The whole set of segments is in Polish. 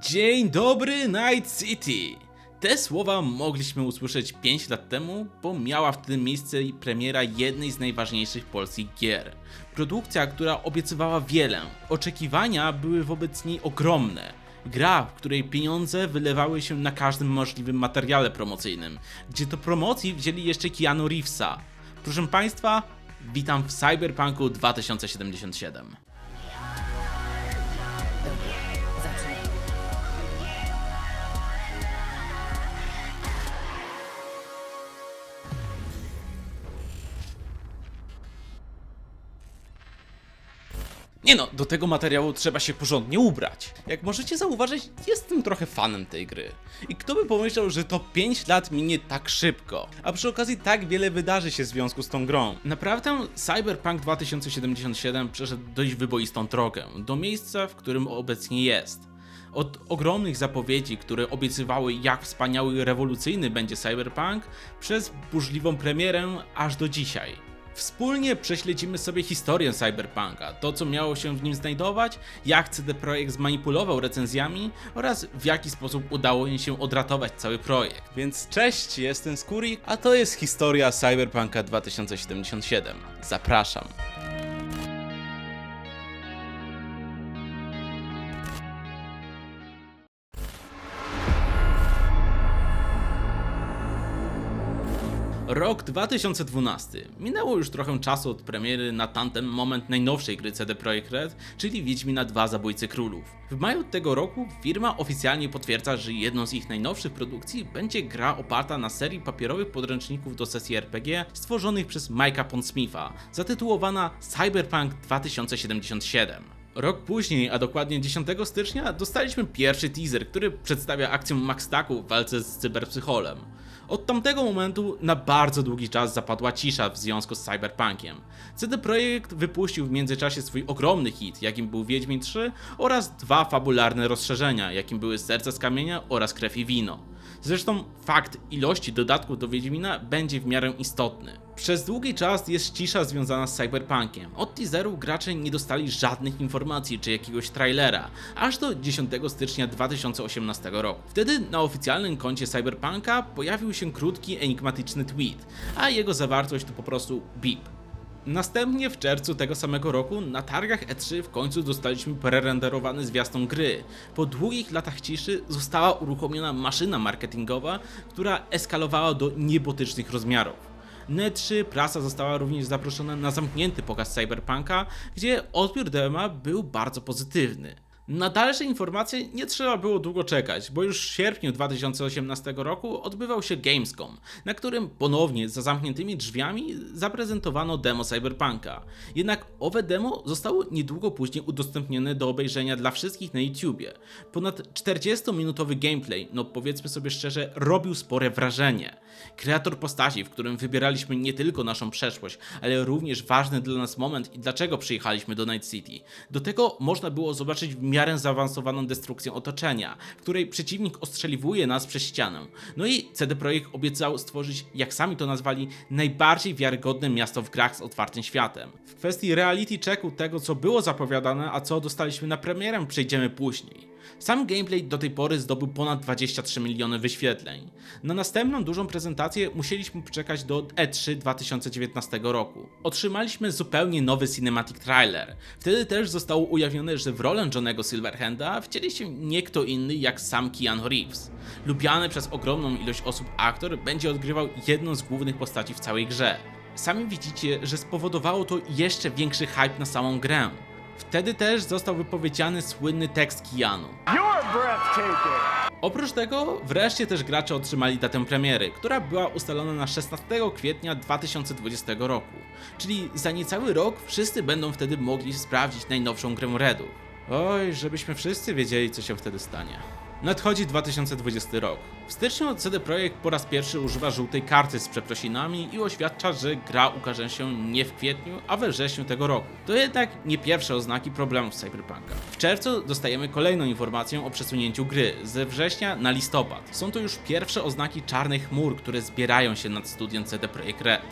Dzień dobry, Night City! Te słowa mogliśmy usłyszeć 5 lat temu, bo miała wtedy miejsce premiera jednej z najważniejszych polskich gier. Produkcja, która obiecywała wiele. Oczekiwania były wobec niej ogromne. Gra, w której pieniądze wylewały się na każdym możliwym materiale promocyjnym, gdzie do promocji wzięli jeszcze Keanu Reevesa. Proszę Państwa, witam w Cyberpunku 2077. Nie no, do tego materiału trzeba się porządnie ubrać. Jak możecie zauważyć, jestem trochę fanem tej gry. I kto by pomyślał, że to 5 lat minie tak szybko, a przy okazji tak wiele wydarzy się w związku z tą grą. Naprawdę Cyberpunk 2077 przeszedł dość wyboistą drogę, do miejsca, w którym obecnie jest. Od ogromnych zapowiedzi, które obiecywały jak wspaniały i rewolucyjny będzie Cyberpunk, przez burzliwą premierę aż do dzisiaj. Wspólnie prześledzimy sobie historię Cyberpunka, to co miało się w nim znajdować, jak CD Projekt zmanipulował recenzjami oraz w jaki sposób udało im się odratować cały projekt. Więc cześć, jestem Skuri, a to jest historia Cyberpunka 2077. Zapraszam. Rok 2012. Minęło już trochę czasu od premiery na tamten moment najnowszej gry CD Projekt Red, czyli Wiedźmina 2 Zabójcy Królów. W maju tego roku firma oficjalnie potwierdza, że jedną z ich najnowszych produkcji będzie gra oparta na serii papierowych podręczników do sesji RPG stworzonych przez Mike'a Pondsmitha, zatytułowana Cyberpunk 2077. Rok później, a dokładnie 10 stycznia, dostaliśmy pierwszy teaser, który przedstawia akcję Max Taku w walce z cyberpsycholem. Od tamtego momentu na bardzo długi czas zapadła cisza w związku z Cyberpunkiem. CD Projekt wypuścił w międzyczasie swój ogromny hit, jakim był Wiedźmin 3 oraz dwa fabularne rozszerzenia, jakim były Serce z Kamienia oraz Krew i Wino. Zresztą fakt ilości dodatków do Wiedźmina będzie w miarę istotny. Przez długi czas jest cisza związana z Cyberpunkiem. Od teaseru gracze nie dostali żadnych informacji czy jakiegoś trailera, aż do 10 stycznia 2018 roku. Wtedy na oficjalnym koncie Cyberpunka pojawił się krótki, enigmatyczny tweet, a jego zawartość to po prostu beep. Następnie w czerwcu tego samego roku na targach E3 w końcu dostaliśmy prerenderowany zwiastun gry. Po długich latach ciszy została uruchomiona maszyna marketingowa, która eskalowała do niebotycznych rozmiarów. Na E3 prasa została również zaproszona na zamknięty pokaz Cyberpunka, gdzie odbiór dema był bardzo pozytywny. Na dalsze informacje nie trzeba było długo czekać, bo już w sierpniu 2018 roku odbywał się Gamescom, na którym ponownie za zamkniętymi drzwiami zaprezentowano demo Cyberpunka. Jednak owe demo zostało niedługo później udostępnione do obejrzenia dla wszystkich na YouTubie. Ponad 40-minutowy gameplay, no powiedzmy sobie szczerze, robił spore wrażenie. Kreator postaci, w którym wybieraliśmy nie tylko naszą przeszłość, ale również ważny dla nas moment i dlaczego przyjechaliśmy do Night City. Do tego można było zobaczyć w miarę zaawansowaną destrukcję otoczenia, której przeciwnik ostrzeliwuje nas przez ścianę. No i CD Projekt obiecał stworzyć, jak sami to nazwali, najbardziej wiarygodne miasto w grach z otwartym światem. W kwestii reality checku tego, co było zapowiadane, a co dostaliśmy na premierę, przejdziemy później. Sam gameplay do tej pory zdobył ponad 23 miliony wyświetleń. Na następną dużą prezentację musieliśmy poczekać do E3 2019 roku. Otrzymaliśmy zupełnie nowy cinematic trailer. Wtedy też zostało ujawnione, że w rolę Johnego Silverhanda wcieli się nie kto inny jak sam Keanu Reeves. Lubiany przez ogromną ilość osób aktor będzie odgrywał jedną z głównych postaci w całej grze. Sami widzicie, że spowodowało to jeszcze większy hype na samą grę. Wtedy też został wypowiedziany słynny tekst breathtaking. Oprócz tego, wreszcie też gracze otrzymali datę premiery, która była ustalona na 16 kwietnia 2020 roku. Czyli za niecały rok wszyscy będą wtedy mogli sprawdzić najnowszą grę Redu. Oj, żebyśmy wszyscy wiedzieli, co się wtedy stanie. Nadchodzi 2020 rok. W styczniu CD Projekt po raz pierwszy używa żółtej karty z przeprosinami i oświadcza, że gra ukaże się nie w kwietniu, a we wrześniu tego roku. To jednak nie pierwsze oznaki problemów z Cyberpunka. W czerwcu dostajemy kolejną informację o przesunięciu gry ze września na listopad. Są to już pierwsze oznaki czarnych chmur, które zbierają się nad studiem CD Projekt Red.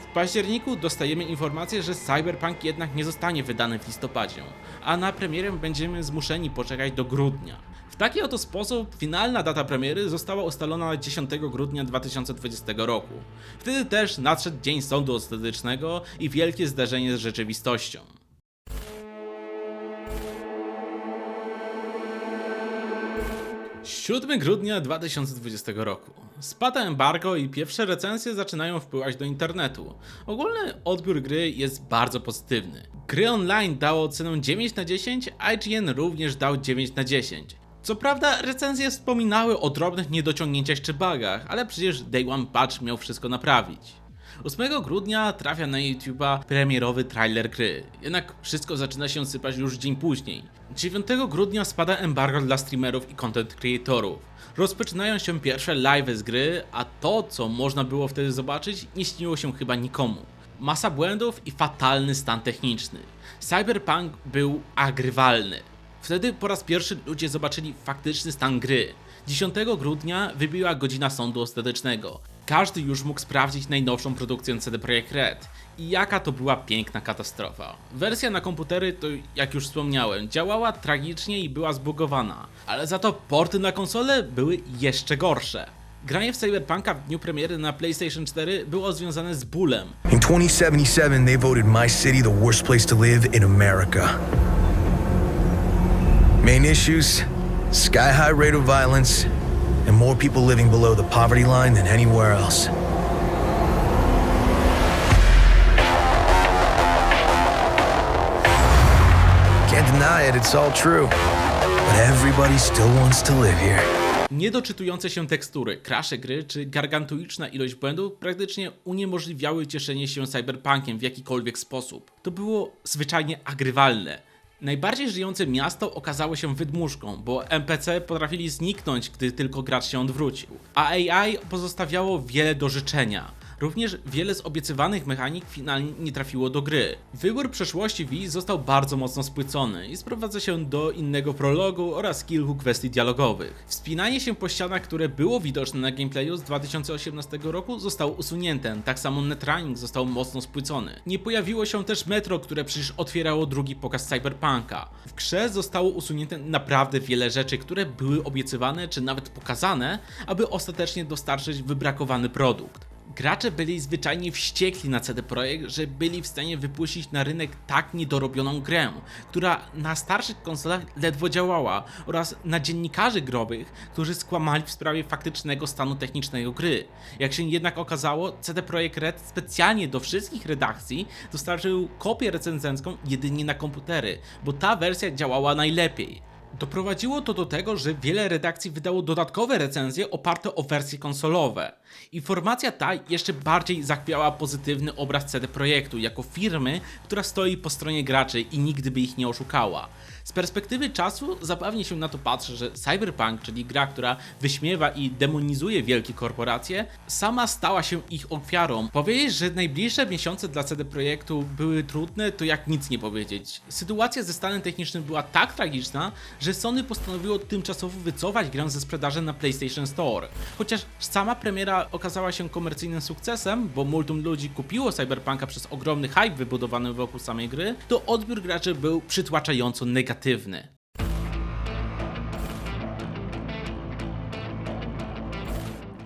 W październiku dostajemy informację, że Cyberpunk jednak nie zostanie wydany w listopadzie, a na premierę będziemy zmuszeni poczekać do grudnia. W taki oto sposób finalna data premiery została ustalona na 10 grudnia 2020 roku. Wtedy też nadszedł dzień sądu ostatecznego i wielkie zdarzenie z rzeczywistością. 7 grudnia 2020 roku. Spada embargo i pierwsze recenzje zaczynają wpływać do internetu. Ogólny odbiór gry jest bardzo pozytywny. Gry online dało ocenę 9 na 10, IGN również dał 9 na 10. Co prawda recenzje wspominały o drobnych niedociągnięciach czy bugach, ale przecież Day One Patch miał wszystko naprawić. 8 grudnia trafia na YouTube'a premierowy trailer gry, jednak wszystko zaczyna się sypać już dzień później. 9 grudnia spada embargo dla streamerów i content creatorów. Rozpoczynają się pierwsze live'y z gry, a to co można było wtedy zobaczyć nie śniło się chyba nikomu. Masa błędów i fatalny stan techniczny. Cyberpunk był agrywalny. Wtedy po raz pierwszy ludzie zobaczyli faktyczny stan gry. 10 grudnia wybiła godzina sądu ostatecznego. Każdy już mógł sprawdzić najnowszą produkcję CD Projekt Red. I jaka to była piękna katastrofa. Wersja na komputery to, jak już wspomniałem, działała tragicznie i była zbugowana, ale za to porty na konsole były jeszcze gorsze. Granie w Cyberpunka w dniu premiery na PlayStation 4 było związane z bólem, In 2077, they voted my city the worst place to live in America. Main issues sky high rate of violence, and more people living below the poverty line than anywhere else. Can't deny it, it's all true. But everybody still wants to live here. Niedoczytujące się tekstury, krasze gry czy gargantuiczna ilość błędów praktycznie uniemożliwiały cieszenie się cyberpunkiem w jakikolwiek sposób. To było zwyczajnie agrywalne. Najbardziej żyjące miasto okazało się wydmuszką, bo NPC potrafili zniknąć, gdy tylko gracz się odwrócił, a AI pozostawiało wiele do życzenia. Również wiele z obiecywanych mechanik finalnie nie trafiło do gry. Wybór przeszłości V został bardzo mocno spłycony i sprowadza się do innego prologu oraz kilku kwestii dialogowych. Wspinanie się po ścianach, które było widoczne na gameplayu z 2018 roku zostało usunięte, tak samo netrunning został mocno spłycony. Nie pojawiło się też metro, które przecież otwierało drugi pokaz Cyberpunka. W grze zostało usunięte naprawdę wiele rzeczy, które były obiecywane czy nawet pokazane, aby ostatecznie dostarczyć wybrakowany produkt. Gracze byli zwyczajnie wściekli na CD Projekt, że byli w stanie wypuścić na rynek tak niedorobioną grę, która na starszych konsolach ledwo działała, oraz na dziennikarzy growych, którzy skłamali w sprawie faktycznego stanu technicznego gry. Jak się jednak okazało, CD Projekt Red specjalnie do wszystkich redakcji dostarczył kopię recenzencką jedynie na komputery, bo ta wersja działała najlepiej. Doprowadziło to do tego, że wiele redakcji wydało dodatkowe recenzje oparte o wersje konsolowe. Informacja ta jeszcze bardziej zachwiała pozytywny obraz CD Projektu jako firmy, która stoi po stronie graczy i nigdy by ich nie oszukała. Z perspektywy czasu zabawnie się na to patrzy, że Cyberpunk, czyli gra, która wyśmiewa i demonizuje wielkie korporacje, sama stała się ich ofiarą. Powiedzieć, że najbliższe miesiące dla CD Projektu były trudne, to jak nic nie powiedzieć. Sytuacja ze stanem technicznym była tak tragiczna, że Sony postanowiło tymczasowo wycofać grę ze sprzedaży na PlayStation Store. Chociaż sama premiera okazała się komercyjnym sukcesem, bo multum ludzi kupiło Cyberpunka przez ogromny hype wybudowany wokół samej gry, to odbiór graczy był przytłaczająco negatywny.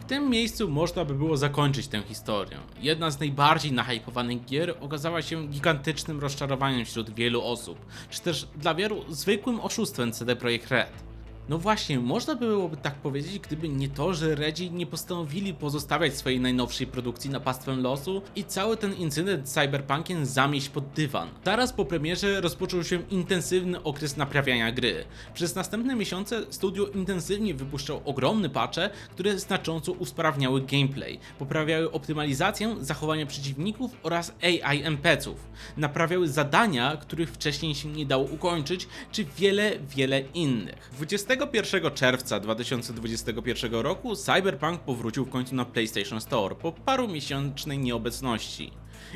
W tym miejscu można by było zakończyć tę historię. Jedna z najbardziej nahypowanych gier okazała się gigantycznym rozczarowaniem wśród wielu osób, czy też dla wielu zwykłym oszustwem CD Projekt Red. No właśnie, można byłoby tak powiedzieć, gdyby nie to, że Redzi nie postanowili pozostawiać swojej najnowszej produkcji na pastwę losu i cały ten incydent z Cyberpunkiem zamieść pod dywan. Zaraz po premierze rozpoczął się intensywny okres naprawiania gry. Przez następne miesiące studio intensywnie wypuszczał ogromne patche, które znacząco usprawniały gameplay, poprawiały optymalizację, zachowania przeciwników oraz AI NPC-ów, naprawiały zadania, których wcześniej się nie dało ukończyć, czy wiele, wiele innych. 21 czerwca 2021 roku Cyberpunk powrócił w końcu na PlayStation Store po paru miesięcznej nieobecności.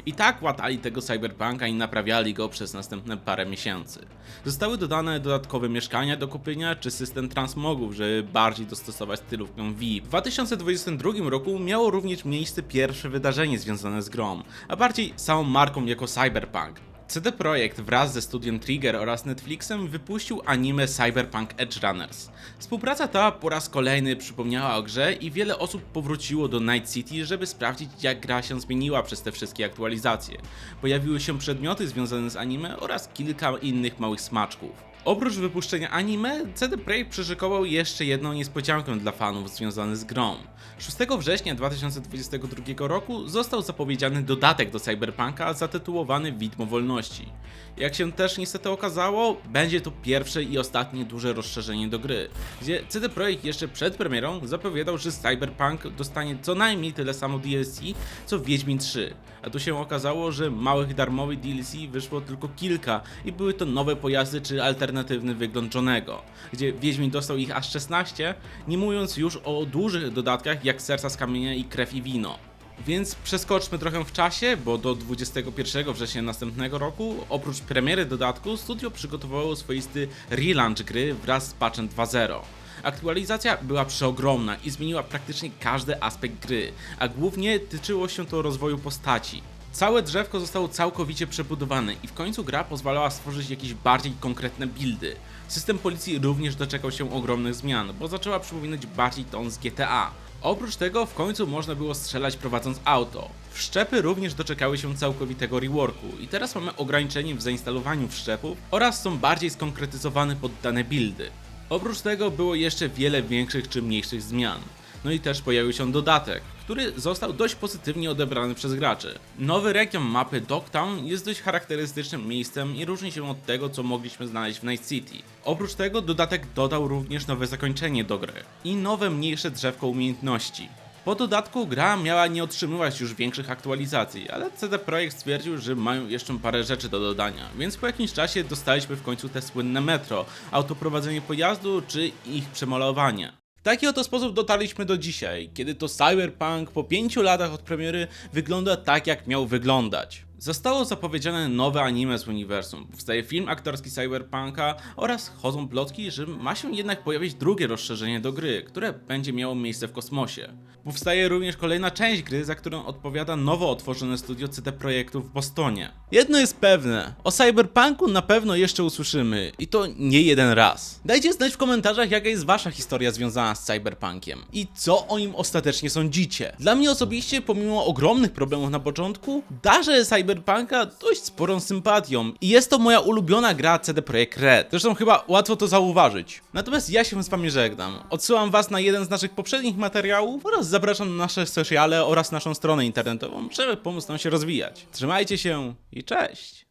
I tak łatali tego Cyberpunka i naprawiali go przez następne parę miesięcy. Zostały dodane dodatkowe mieszkania do kupienia czy system transmogów, żeby bardziej dostosować stylówkę VIP. W 2022 roku miało również miejsce pierwsze wydarzenie związane z grą, a bardziej samą marką jako Cyberpunk. CD Projekt wraz ze studiem Trigger oraz Netflixem wypuścił anime Cyberpunk Edge Runners. Współpraca ta po raz kolejny przypomniała o grze i wiele osób powróciło do Night City, żeby sprawdzić jak gra się zmieniła przez te wszystkie aktualizacje. Pojawiły się przedmioty związane z anime oraz kilka innych małych smaczków. Oprócz wypuszczenia anime, CD Projekt przyszykował jeszcze jedną niespodziankę dla fanów związany z grą. 6 września 2022 roku został zapowiedziany dodatek do Cyberpunka zatytułowany Widmo Wolności. Jak się też niestety okazało, będzie to pierwsze i ostatnie duże rozszerzenie do gry, gdzie CD Projekt jeszcze przed premierą zapowiadał, że Cyberpunk dostanie co najmniej tyle samo DLC co Wiedźmin 3, a tu się okazało, że małych darmowych DLC wyszło tylko kilka i były to nowe pojazdy czy alternatywny wygląd Johnego, gdzie Wiedźmin dostał ich aż 16, nie mówiąc już o dużych dodatkach jak Serca z Kamienia i Krew i Wino. Więc przeskoczmy trochę w czasie, bo do 21 września następnego roku, oprócz premiery dodatku, studio przygotowało swoisty relaunch gry wraz z patchem 2.0. Aktualizacja była przeogromna i zmieniła praktycznie każdy aspekt gry, a głównie tyczyło się to rozwoju postaci. Całe drzewko zostało całkowicie przebudowane i w końcu gra pozwalała stworzyć jakieś bardziej konkretne buildy. System policji również doczekał się ogromnych zmian, bo zaczęła przypominać bardziej ton z GTA. Oprócz tego w końcu można było strzelać prowadząc auto. Wszczepy również doczekały się całkowitego reworku i teraz mamy ograniczenie w zainstalowaniu wszczepów oraz są bardziej skonkretyzowane pod dane buildy. Oprócz tego było jeszcze wiele większych czy mniejszych zmian. No i też pojawił się dodatek, który został dość pozytywnie odebrany przez graczy. Nowy region mapy Dogtown jest dość charakterystycznym miejscem i różni się od tego, co mogliśmy znaleźć w Night City. Oprócz tego dodatek dodał również nowe zakończenie do gry i nowe mniejsze drzewko umiejętności. Po dodatku gra miała nie otrzymywać już większych aktualizacji, ale CD Projekt stwierdził, że mają jeszcze parę rzeczy do dodania, więc po jakimś czasie dostaliśmy w końcu te słynne metro, autoprowadzenie pojazdu czy ich przemalowanie. Taki oto sposób dotarliśmy do dzisiaj, kiedy to Cyberpunk po 5 latach od premiery wygląda tak jak miał wyglądać. Zostało zapowiedziane nowe anime z uniwersum, powstaje film aktorski Cyberpunka oraz chodzą plotki, że ma się jednak pojawić drugie rozszerzenie do gry, które będzie miało miejsce w kosmosie. Powstaje również kolejna część gry, za którą odpowiada nowo otworzone studio CD Projektu w Bostonie. Jedno jest pewne, o Cyberpunku na pewno jeszcze usłyszymy i to nie jeden raz. Dajcie znać w komentarzach jaka jest wasza historia związana z Cyberpunkiem i co o nim ostatecznie sądzicie. Dla mnie osobiście, pomimo ogromnych problemów na początku, darzę Cyberpunka dość sporą sympatią i jest to moja ulubiona gra CD Projekt Red. Zresztą chyba łatwo to zauważyć. Natomiast ja się z wami żegnam. Odsyłam was na jeden z naszych poprzednich materiałów oraz zapraszam na nasze sociale oraz naszą stronę internetową, żeby pomóc nam się rozwijać. Trzymajcie się i cześć!